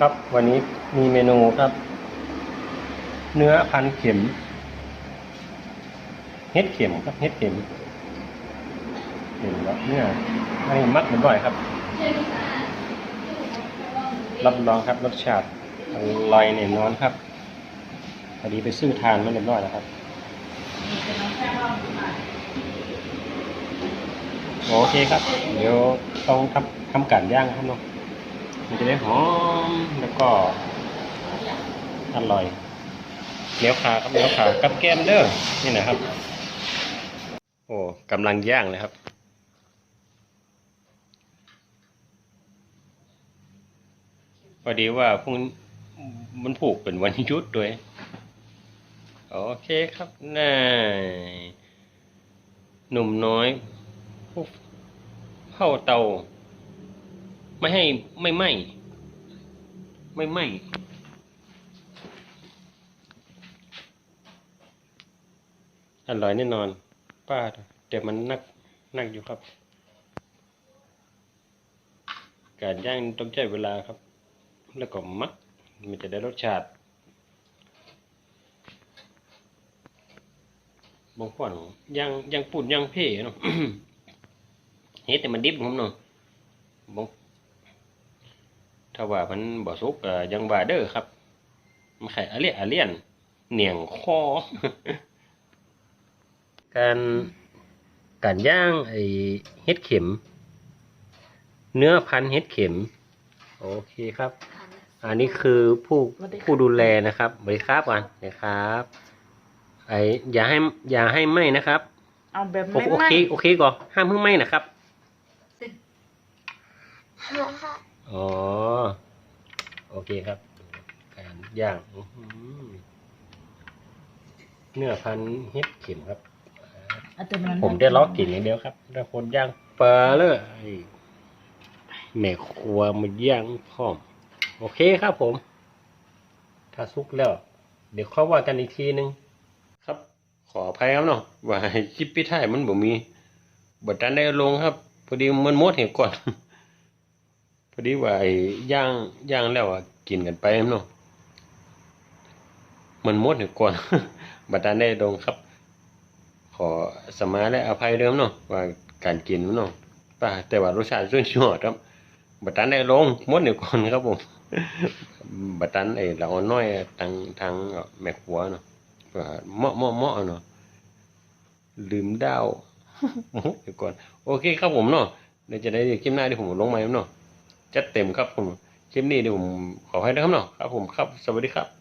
ครับวันนี้มีเมนูครับ เนื้อพันเข็มเฮ็ดเข็มครับเฮ็ดเข็มเห็นแล้วเนื้ออันนี้มักเรียบร้อยครับ รับรองครับรสชาติอร่อยแน่นอนครับพอดีไปซื้อทานมาเรียบร้อยแล้วครับโอเคครับ เดี๋ยวต้องทำทำการย่างครับเนาะ มันจะได้หอมแล้วก็อร่อยเนื้อขาครับเนื้อขากับแก้มเด้อนี่นะครับ โอ้กำลังย่างเลยครับพอดีว่าพรุ่งมันผูกเป็นวันหยุดด้วย โอเคครับน่าหนุ่มน้อยผู้เข้าเตา ไม่ให้ไม่ไหมไม่ไหมอร่อยแน่นอน ป้าแต่มันนักนักอยู่ครับ การย่างต้องใช้เวลาครับ แล้วก็มักมันจะได้รสชาติบางคนยังยังปุ่นยังเพ่เนาะเฮ็ดแต่มันดิบผมเนาะบาง ถ้าว่ามันบ่สุกก็ยังว่าเด้อครับ มันไข่อาเลียอาเลียน เหนียงคอ การการย่างไอเฮ็ดเข็ม เนื้อพันเฮ็ดเข็ม โอเคครับ อันนี้คือผู้สวัสดีครับผู้ดูแลนะครับบริครับก่อนนะครับ ไออย่าให้อย่าให้ไหมนะครับเอาแบบโอไม่โอไหมเคโอเคก่อนห้ามเพิ่งไหมนะครับ อ๋อ โอเคครับ การย่างอื้อหือเนื้อพันเฮ็ดเข็มครับเอาแต่นผมได้ล็อกกลิ่นอย่างเดียวครับถ้าคนย่างปลาเลยแม่ครัวมาย่างพร้อม โอเคครับผม ถ้าสุกแล้ว เดี๋ยวเขาว่ากันอีกทีนึง ครับ ขออภัยครับเนาะว่าคลิปพี่ท้ายมันบ่มีบทดันได้ลงครับ พอดีมันหมดเห็นก่อน พอดีว่าไอ้ย่างย่างแล้วอะกินกันไปเนาะมันมดเห็นก่อนบัดดันได้ลงครับ ขอสมาและอภัยเดิมเนาะว่าการกินมันเนาะป่าแต่ว่ารสชาติสุดยอดครับบัตันได้ลงมดเดี๋ยวก่อนครับผมบัตันไอ้เราน้อยทางทางแม่ครัวเนาะเหมาะเหมาะเหมาะเนาะลืมดาวเดี๋ยวก่อน โอเคครับผมเนาะเดี๋ยวจะได้คลิปหน้าที่ผมลงมาเนาะ จัดเต็มครับผมคลิปนี้เดี๋ยวผมขอให้นะครับเนาะครับผมครับ สวัสดีครับ